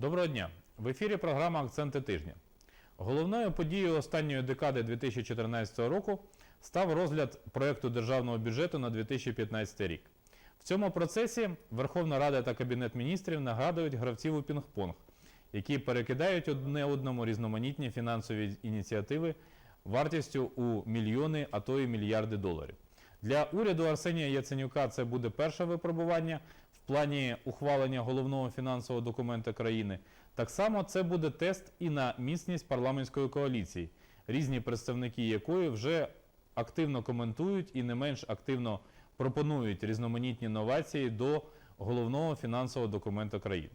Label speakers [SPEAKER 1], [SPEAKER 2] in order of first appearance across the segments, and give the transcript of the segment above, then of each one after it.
[SPEAKER 1] Доброго дня! В ефірі програма Акценти тижня. Головною подією останньої декади 2014 року став розгляд проекту державного бюджету на 2015 рік. В цьому процесі Верховна Рада та Кабінет міністрів нагадують гравців у пінг-понг, які перекидають одне одному різноманітні фінансові ініціативи вартістю у мільйони, а то й мільярди доларів. Для уряду Арсенія Яценюка це буде перше випробування плані ухвалення головного фінансового документа країни. Так само це буде тест і на міцність парламентської коаліції, різні представники якої вже активно коментують і не менш активно пропонують різноманітні новації до головного фінансового документа країни.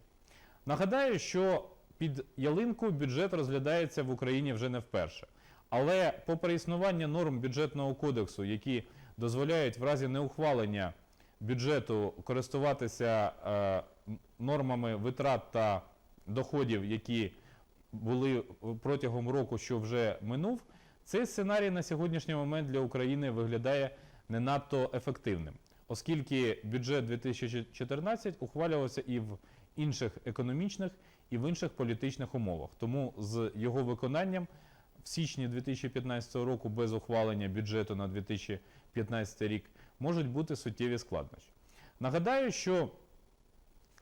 [SPEAKER 1] Нагадаю, що під ялинку бюджет розглядається в Україні вже не вперше. Але попри існування норм бюджетного кодексу, які дозволяють в разі неухвалення бюджету користуватися е, нормами витрат та доходів, які були протягом року, що вже минув, цей сценарій на сьогоднішній момент для України виглядає не надто ефективним, оскільки бюджет 2014 ухвалювався і в інших економічних, і в інших політичних умовах. Тому з його виконанням в січні 2015 року без ухвалення бюджету на 2015 рік можуть бути суттєві складнощі. Нагадаю, що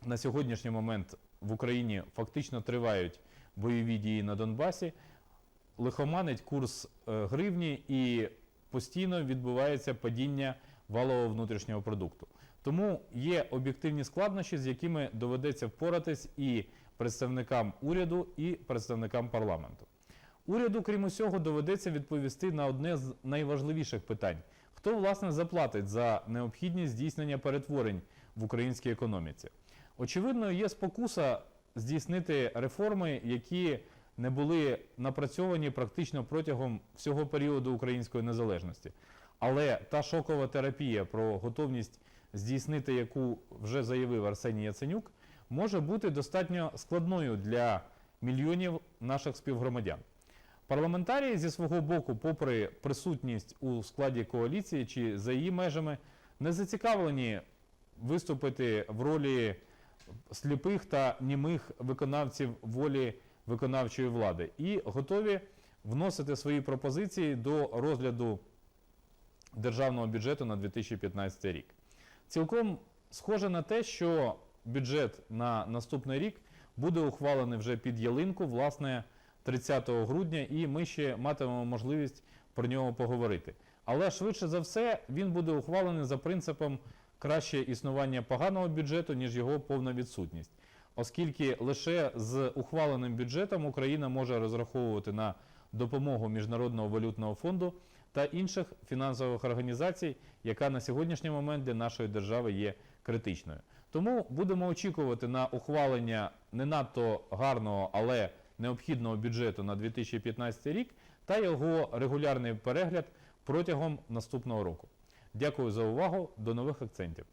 [SPEAKER 1] на сьогоднішній момент в Україні фактично тривають бойові дії на Донбасі, лихоманить курс е, гривні і постійно відбувається падіння валового внутрішнього продукту. Тому є об'єктивні складнощі, з якими доведеться впоратись і представникам уряду, і представникам парламенту. Уряду, крім усього, доведеться відповісти на одне з найважливіших питань: хто власне заплатить за необхідність здійснення перетворень в українській економіці. Очевидно, є спокуса здійснити реформи, які не були напрацьовані практично протягом всього періоду української незалежності. Але та шокова терапія про готовність здійснити, яку вже заявив Арсеній Яценюк, може бути достатньо складною для мільйонів наших співгромадян. Парламентарії зі свого боку, попри присутність у складі коаліції чи за її межами, не зацікавлені виступити в ролі сліпих та німих виконавців волі виконавчої влади і готові вносити свої пропозиції до розгляду державного бюджету на 2015 рік. Цілком схоже на те, що бюджет на наступний рік буде ухвалений вже під ялинку, власне, 30 грудня, і ми ще матимемо можливість про нього поговорити. Але швидше за все він буде ухвалений за принципом краще існування поганого бюджету, ніж його повна відсутність. Оскільки лише з ухваленим бюджетом Україна може розраховувати на допомогу Міжнародного валютного фонду та інших фінансових організацій, яка на сьогоднішній момент для нашої держави є критичною. Тому будемо очікувати на ухвалення не надто гарного, але необхідного бюджету на 2015 рік та його регулярний перегляд протягом наступного року. Дякую за увагу. До нових акцентів.